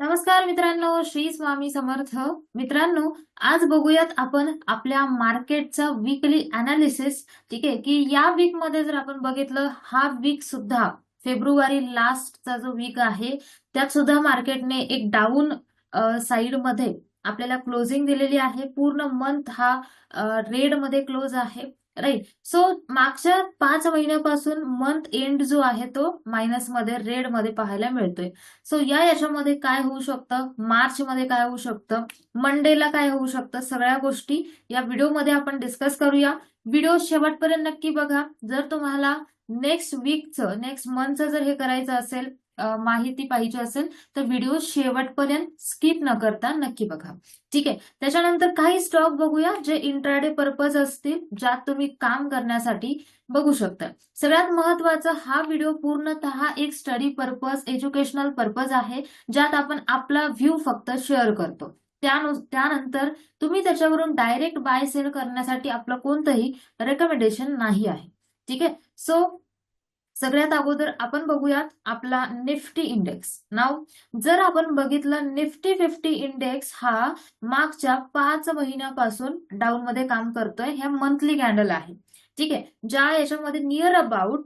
नमस्कार मित्रांनो श्री स्वामी समर्थ. मित्रांनो आज बघूयात आपण आपल्या मार्केटचा वीकली अनालिसिस ठीक आहे की या वीकमध्ये जर आपण बघितलं हा वीक सुद्धा फेब्रुवारी लास्टचा जो वीक आहे त्यात सुद्धा मार्केटने एक डाऊन साइडमध्ये आपल्याला क्लोजिंग दिलेली आहे. पूर्ण मंथ हा रेडमध्ये क्लोज आहे. राईट सो मागच्या पाच महिन्यापासून मंथ एंड जो आहे तो मायनसमध्ये रेडमध्ये पाहायला मिळतोय. सो या याच्यामध्ये काय होऊ शकतं? मार्च मध्ये काय होऊ शकतं? मंडेला काय होऊ शकतं? सगळ्या गोष्टी या व्हिडिओमध्ये आपण डिस्कस करूया. व्हिडिओ शेवटपर्यंत नक्की बघा. जर तुम्हाला नेक्स्ट वीकचं नेक्स्ट मंथचं जर हे करायचं असेल माहिती पाहिजे असेल तर व्हिडिओ शेवटपर्यंत स्किप न करता नक्की बघा. ठीक आहे? त्याच्यानंतर काही स्टॉक बघूया जे इंट्राडे पर्पज असतील ज्यात तुम्ही काम करण्यासाठी बघू शकता. सगळ्यात महत्त्वाचा हा व्हिडिओ पूर्णतः एक स्टडी पर्पज एज्युकेशनल पर्पज आहे ज्यात आपण आपला व्ह्यू फक्त शेअर करतो. त्यानु त्यानंतर तुम्ही त्याच्यावरून डायरेक्ट बाय सेल करण्यासाठी आपलं कोणतंही रेकमेंडेशन नाही आहे. ठीक आहे? सो सगळ्यात अगोदर आपण बघूयात आपला निफ्टी इंडेक्स नाव जर आपण बघितलं निफ्टी फिफ्टी इंडेक्स हा मागच्या पाच महिन्यापासून डाऊन मध्ये काम करतोय. हे मंथली कॅन्डल आहे. ठीक आहे? ज्या याच्यामध्ये near about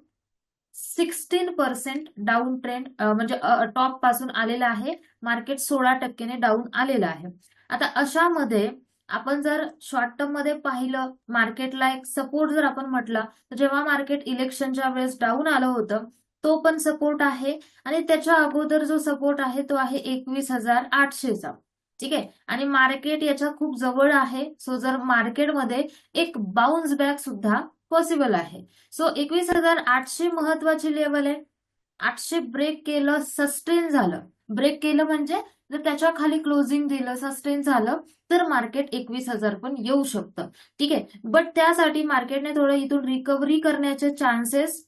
sixteen percent down trend म्हणजे टॉपपासून आलेला आहे. मार्केट सोळा टक्क्याने डाऊन आलेलं आहे. आता अशामध्ये आपण जर शॉर्ट टर्ममध्ये पाहिलं मार्केटला एक सपोर्ट जर आपण म्हटला तर जेव्हा मार्केट इलेक्शनच्या वेळेस डाऊन आलं होतं तो पण सपोर्ट आहे. आणि त्याच्या अगोदर जो सपोर्ट आहे तो आहे एकवीस हजार आठशेचा. ठीक आहे? आणि मार्केट याच्या खूप जवळ आहे. सो जर मार्केटमध्ये एक बाउन्स बॅक सुद्धा पॉसिबल आहे. सो एकवीस हजार आठशे महत्वाची लेवल आहे. आठशे ब्रेक केलं सस्टेन झालं. ब्रेक केलं म्हणजे जर त्याच्याखाली क्लोजिंग दिलं सस्टेन झालं तर मार्केट एकवीस हजार पण येऊ शकतं. ठीक आहे? बट त्यासाठी मार्केटने थोडं इथून रिकव्हरी करण्याचे चान्सेस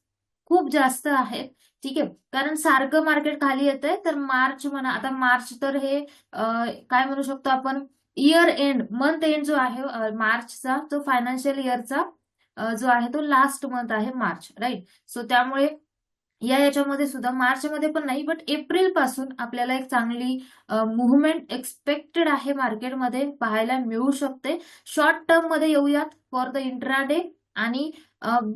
खूप जास्त आहेत. ठीक आहे? कारण सारखं मार्केट खाली येत आहे तर मार्च म्हणा आता मार्च तर हे काय म्हणू शकतो आपण? इयर एंड मंथ एंड जो आहे मार्चचा तो फायनान्शियल इयरचा जो आहे तो लास्ट मंथ आहे मार्च राईट सो त्यामुळे या याच्यामध्ये सुद्धा मार्च मध्ये पण नाही बट एप्रिलपासून आपल्याला एक चांगली मुवमेंट एक्सपेक्टेड आहे मार्केटमध्ये पाहायला मिळू शकते. शॉर्ट टर्ममध्ये येऊयात फॉर द इंट्राडे आणि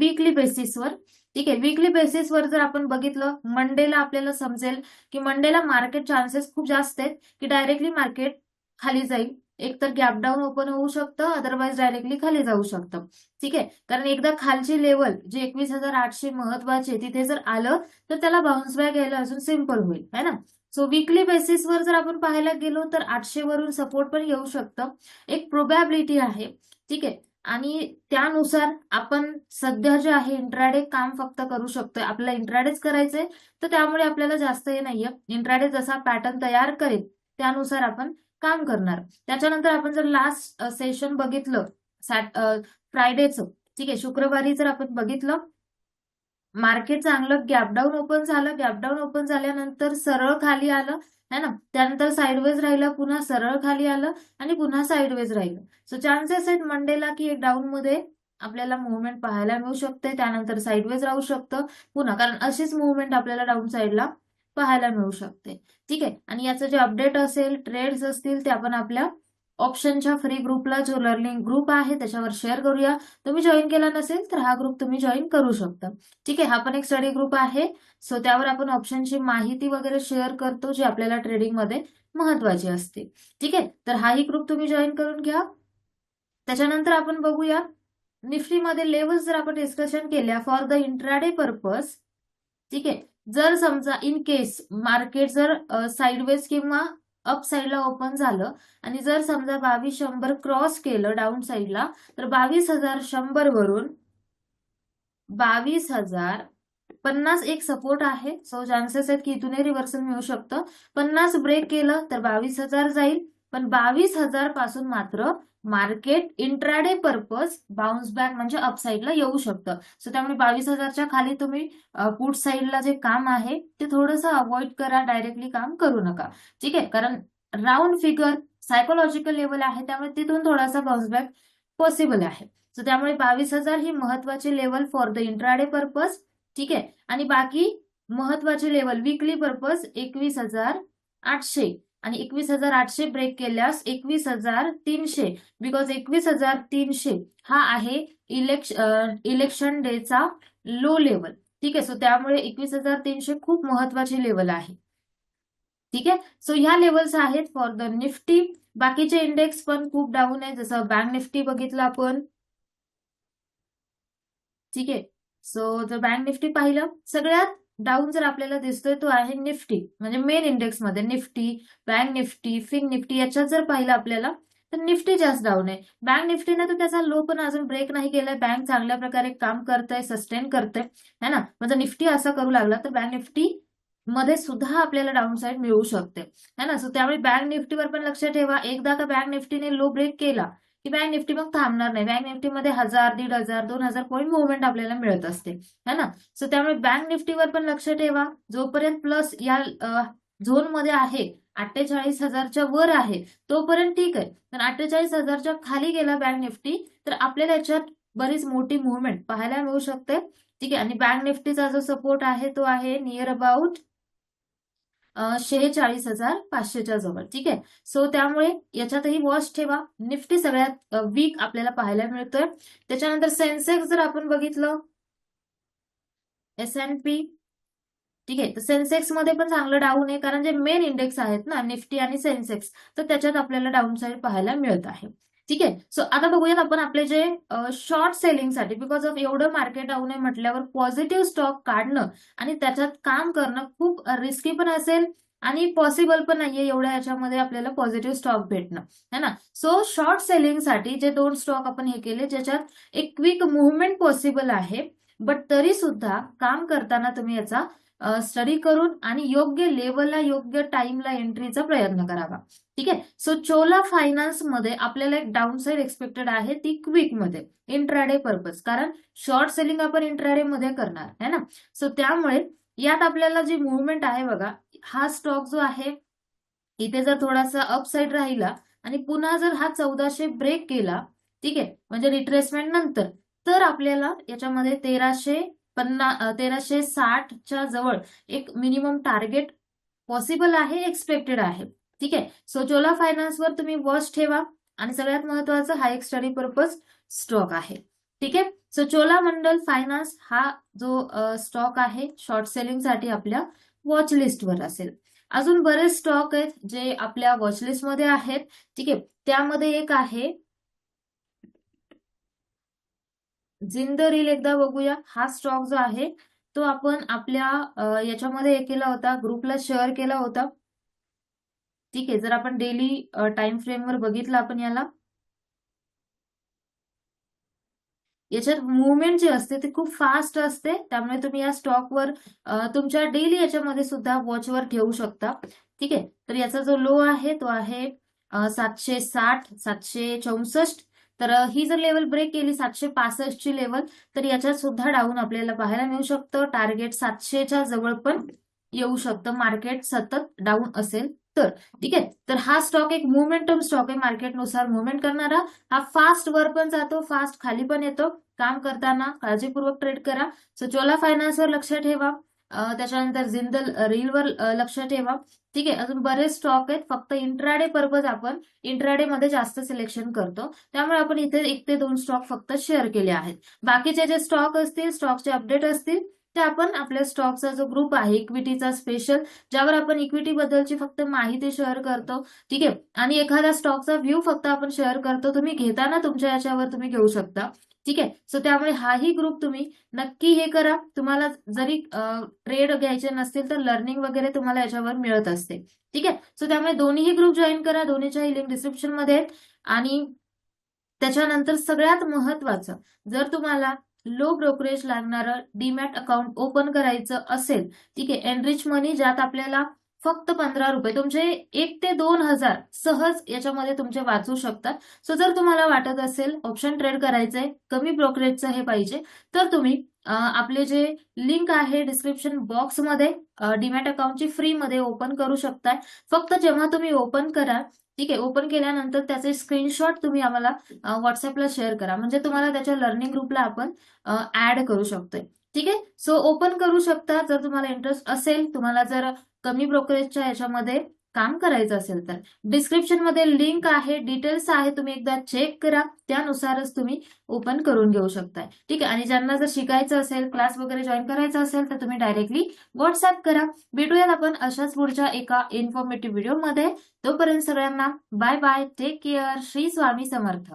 वीकली बेसिसवर ठीक आहे वीकली बेसिसवर जर आपण बघितलं मंडेला आपल्याला समजेल की मंडेला मार्केट चान्सेस खूप जास्त आहेत की डायरेक्टली मार्केट खाली जाईल. एक तर गॅप डाऊन ओपन होऊ शकतं अदरवाईज डायरेक्टली खाली जाऊ शकतं. ठीक आहे? कारण एकदा खालची लेवल जे एकवीस हजार आठशे महत्त्वाचे तिथे जर आलं तर त्याला बाउन्स बॅक यायला अजून सिंपल होईल. है ना? सो विकली बेसिसवर जर आपण पाहायला गेलो तर आठशे वरून सपोर्ट पण येऊ शकतं. एक प्रोबॅबिलिटी आहे. ठीक आहे? आणि त्यानुसार आपण सध्या जे आहे इंट्राडे काम फक्त करू शकतोय. आपल्याला इंट्राडेच करायचंय तर त्यामुळे आपल्याला जास्त हे नाहीये. इंट्राडे जसा पॅटर्न तयार करेल त्यानुसार आपण काम करणार. त्याच्यानंतर आपण जर लास्ट सेशन बघितलं सॅट फ्रायडेचं ठीक आहे शुक्रवारी जर आपण बघितलं मार्केट चांगलं गॅपडाऊन ओपन झालं गॅपडाऊन ओपन झाल्यानंतर सरळ खाली आलं है ना? त्यानंतर साईडवेज राहिलं पुन्हा सरळ खाली आलं आणि पुन्हा साईडवेज राहिलं. सो चान्सेस आहेत मंडेला की एक डाऊन मध्ये आपल्याला मुवमेंट पाहायला मिळू शकते त्यानंतर साईडवेज राहू शकतं पुन्हा. कारण अशीच मुवमेंट आपल्याला डाऊन साईडला पाहायला मिळू शकते. ठीक आहे? आणि याचं जे अपडेट असेल ट्रेड्स असतील ते आपण आपल्या ऑप्शनच्या फ्री ग्रुपला जो लर्निंग ग्रुप आहे त्याच्यावर शेअर करूया. तुम्ही जॉईन केला नसेल तर हा ग्रुप तुम्ही जॉईन करू शकता. ठीक आहे? हा पण एक स्टडी ग्रुप आहे. सो त्यावर आपण ऑप्शनची माहिती वगैरे शेअर करतो जी आपल्याला ट्रेडिंगमध्ये महत्वाची असते. ठीक आहे? तर हाही ग्रुप तुम्ही जॉईन करून घ्या. त्याच्यानंतर आपण बघूया. निफ्टीमध्ये लेवल्स जर आपण डिस्कशन केल्या फॉर द इंट्राडे पर्पज ठीक आहे? जर समजा इन केस मार्केट जर साईडवेज किंवा अप साईडला ओपन झालं आणि जर समजा बावीस शंभर क्रॉस केलं डाऊन साईडला तर बावीस हजार शंभर वरून बावीस हजार पन्नास एक सपोर्ट आहे. सो चान्सेस आहेत की इथूनही रिव्हर्सल मिळू शकतं. पन्नास ब्रेक केलं तर बावीस हजार जाईल. पण बावीस हजारपासून मात्र market intraday purpose bounce back म्हणजे अपसाईडला येऊ शकतं. सो त्यामुळे बावीस हजारच्या खाली तुम्ही पुट साईडला जे काम आहे ते थोडंसं अवॉइड करा डायरेक्टली काम करू नका. ठीक आहे? कारण राऊंड फिगर सायकोलॉजिकल लेवल आहे त्यामुळे तिथून थोडासा बाउन्स बॅक पॉसिबल आहे. सो त्यामुळे बावीस हजार ही महत्वाची level for the intraday purpose ठीक आहे? आणि बाकी महत्त्वाचे लेवल विकली पर्पज एकवीस हजार आठशे. आणि एकवीस हजार आठशे ब्रेक केल्यास एकवीस हजार तीनशे बिकॉज एकवीस हजार तीनशे हा आहे इलेक्श इलेक्शन डेचा लो लेवल ठीक आहे? सो त्यामुळे एकवीस हजार तीनशे खूप महत्त्वाचे लेवल आहे. ठीक आहे? सो ह्या लेवल्स आहेत फॉर द निफ्टी बाकीचे इंडेक्स पण खूप डाऊन आहे. जसं बँक निफ्टी बघितलं आपण. ठीक आहे? सो जर बँक निफ्टी पाहिलं सगळ्यात डाऊन जर आपल्याला दिसतोय तो आहे निफ्टी म्हणजे main इंडेक्समध्ये Nifty bank Nifty fin Nifty याच्यात जर पाहिलं आपल्याला तर निफ्टी जास्त डाऊन आहे. बँक निफ्टीने तर त्याचा लो पण अजून ब्रेक नाही केलाय. बँक चांगल्या प्रकारे काम करतंय सस्टेन करतंय है ना? म्हणजे निफ्टी असा करू लागला तर बँक निफ्टी मध्ये सुद्धा आपल्याला डाऊन साईड मिळू शकते है ना? सो त्यामुळे बँक निफ्टीवर पण लक्ष ठेवा. एकदा का बँक निफ्टीने लो ब्रेक केला की बँक निफ्टी मग थांबणार नाही. बँक निफ्टीमध्ये हजार दीड हजार दोन हजार पॉईंट मुवमेंट आपल्याला मिळत असते. है ना? सो त्यामुळे बँक निफ्टीवर पण लक्ष ठेवा. जोपर्यंत प्लस या झोनमध्ये आहे अठ्ठेचाळीस हजारच्या वर आहे तोपर्यंत ठीक आहे. पण अठ्ठेचाळीस हजारच्या खाली गेला बँक निफ्टी तर आपल्याला याच्यात बरीच मोठी मुवमेंट पाहायला मिळू शकते. ठीक आहे? आणि बँक निफ्टीचा जो सपोर्ट आहे तो आहे नियर अबाउट शेहेचाळीस हजार पाचशेच्या जवळ ठीक आहे? सो त्यामुळे याच्यातही वॉच ठेवा. निफ्टी सगळ्यात वीक आपल्याला पाहायला मिळतोय. त्याच्यानंतर सेन्सेक्स जर आपण बघितलं एस एन पी ठीक आहे? तर सेन्सेक्समध्ये पण चांगलं डाऊन आहे कारण जे मेन इंडेक्स आहेत ना निफ्टी आणि सेन्सेक्स तर त्याच्यात आपल्याला डाऊन साईड पाहायला मिळत आहे. ठीक? आहे सो आता बघूयात आपण आपले जे शॉर्ट सेलिंगसाठी बिकॉज ऑफ एवढं मार्केट डाऊन आहे म्हटल्यावर पॉझिटिव्ह स्टॉक काढणं आणि त्याच्यात काम करणं खूप रिस्की पण असेल आणि पॉसिबल पण नाहीये एवढ्या याच्यामध्ये आपल्याला पॉझिटिव्ह स्टॉक भेटणं. है ना? सो शॉर्ट सेलिंगसाठी जे दोन स्टॉक आपण हे केले ज्याच्यात एक क्विक मुवमेंट पॉसिबल आहे बट तरी सुद्धा काम करताना तुम्ही याचा स्टडी करून आणि योग्य लेवलला योग्य टाइमला एंट्रीचा प्रयत्न करावा. ठीक आहे? सो चोला फायनान्समध्ये आपल्याला एक डाऊन साईड एक्सपेक्टेड आहे ती क्विकमध्ये इंट्राडे पर्पज कारण शॉर्ट सेलिंग आपण इंट्राडे मध्ये करणार है ना? सो त्यामुळे यात आपल्याला जी मुवमेंट आहे बघा हा स्टॉक जो आहे इथे जर थोडासा अपसाईड राहिला आणि पुन्हा जर हा चौदाशे ब्रेक केला ठीक आहे? म्हणजे रिट्रेसमेंट नंतर तर आपल्याला याच्यामध्ये तेराशे पन्ना तेराशे साठच्या जवळ एक मिनिमम टार्गेट पॉसिबल आहे एक्सपेक्टेड आहे. ठीक आहे? सो चोला फायनान्सवर तुम्ही वॉच ठेवा आणि सगळ्यात महत्वाचं हा एक स्टडी पर्पज स्टॉक आहे. ठीक आहे? सो चोला मंडल फायनान्स हा जो स्टॉक आहे शॉर्ट सेलिंगसाठी आपल्या वॉच लिस्टवर असेल. अजून बरेच स्टॉक आहेत जे आपल्या वॉचलिस्टमध्ये आहेत. ठीक आहे? त्यामध्ये एक आहे जिंदरील एकदा बघूया. हा स्टॉक जो आहे तो आपण आपल्या याच्यामध्ये हे केला होता ग्रुपला शेअर केला होता. ठीक आहे जर आपण डेली टाइम फ्रेमवर बघितलं आपण याला. याच्यात मुवमेंट जे असते ते खूप फास्ट असते. त्यामुळे तुम्ही या स्टॉकवर तुमच्या डेली याच्यामध्ये सुद्धा वॉचवर ठेवू शकता. ठीक आहे तर याचा जो लो आहे तो आहे सातशे साठ सातशे चौसष्ट. तर ही जर लेवल ब्रेक केली सातशे पासष्टची लेवल तर याच्यात सुद्धा डाऊन आपल्याला पाहायला मिळू शकतं. टार्गेट सातशेच्या जवळ पण येऊ शकतं. मार्केट सतत डाऊन असेल तर. ठीक आहे? तर हा स्टॉक एक मुवमेंटम स्टॉक आहे मार्केटनुसार. मुवमेंट करणारा हा फास्ट वर पण जातो फास्ट खाली पण येतो. काम करताना काळजीपूर्वक ट्रेड करा. सो चोला फायनान्सवर लक्ष ठेवा. त्याच्यानंतर जिंदल रीलवर लक्ष ठेवा. ठीक आहे? अजून बरेच स्टॉक आहेत. फक्त इंट्राडे पर्पज आपण इंट्राडे मध्ये जास्त सिलेक्शन करतो. त्यामुळे आपण इथे एक ते दोन स्टॉक फक्त शेअर केले आहेत. बाकीचे जे स्टॉक असतील स्टॉकचे अपडेट असतील ते आपण आपल्या स्टॉकचा जो ग्रुप आहे इक्विटीचा स्पेशल ज्यावर आपण इक्विटी बद्दलची फक्त माहिती शेअर करतो. ठीक आहे? आणि एखाद्या स्टॉकचा व्ह्यू फक्त आपण शेअर करतो. तुम्ही घेताना तुमच्या याच्यावर तुम्ही घेऊ शकता. ठीक आहे? सो त्यामुळे हाही ग्रुप तुम्ही नक्की हे करा. तुम्हाला जरी ट्रेड घ्यायचे नसतील तर लर्निंग वगैरे तुम्हाला याच्यावर मिळत असते. ठीक आहे? सो त्यामुळे दोन्हीही ग्रुप जॉईन करा. दोन्हीच्याही लिंक डिस्क्रिप्शनमध्ये आहेत. आणि त्याच्यानंतर सगळ्यात महत्वाचं जर तुम्हाला लो ब्रोकरेज लागणारं डीमॅट अकाउंट ओपन करायचं असेल ठीक आहे? एनरिच मनी ज्यात आपल्याला फक्त पंधरा रुपये. तुमचे एक ते दोन हजार सहज याच्यामध्ये तुमचे वाचू शकतात. सो जर तुम्हाला वाटत असेल ऑप्शन ट्रेड करायचंय कमी ब्रोकरेजचं हे पाहिजे तर तुम्ही आपले जे लिंक आहे डिस्क्रिप्शन बॉक्समध्ये डीमॅट अकाउंटची फ्रीमध्ये ओपन करू शकताय. फक्त जेव्हा तुम्ही ओपन करा ठीक आहे ओपन केल्यानंतर त्याचे स्क्रीनशॉट तुम्ही आम्हाला व्हॉट्सअपला शेअर करा. म्हणजे तुम्हाला त्याच्या लर्निंग ग्रुपला आपण ऍड करू शकतोय. ठीक आहे? सो ओपन करू शकता. जर तुम्हाला इंटरेस्ट असेल तुम्हाला जर कमी ब्रोकरेजच्या याच्यामध्ये काम करायचं असेल तर. डिस्क्रिप्शनमध्ये लिंक आहे डिटेल्स आहे तुम्ही एकदा चेक करा. त्यानुसारच तुम्ही ओपन करून घेऊ शकताय. ठीक आहे? आणि ज्यांना जर शिकायचं असेल क्लास वगैरे जॉईन करायचं असेल तर तुम्ही डायरेक्टली व्हॉट्सअप करा. भेटूयात आपण अशाच पुढच्या एका इन्फॉर्मेटिव्ह व्हिडिओमध्ये तोपर्यंत सगळ्यांना bye bye take care Shri Swami Samarth.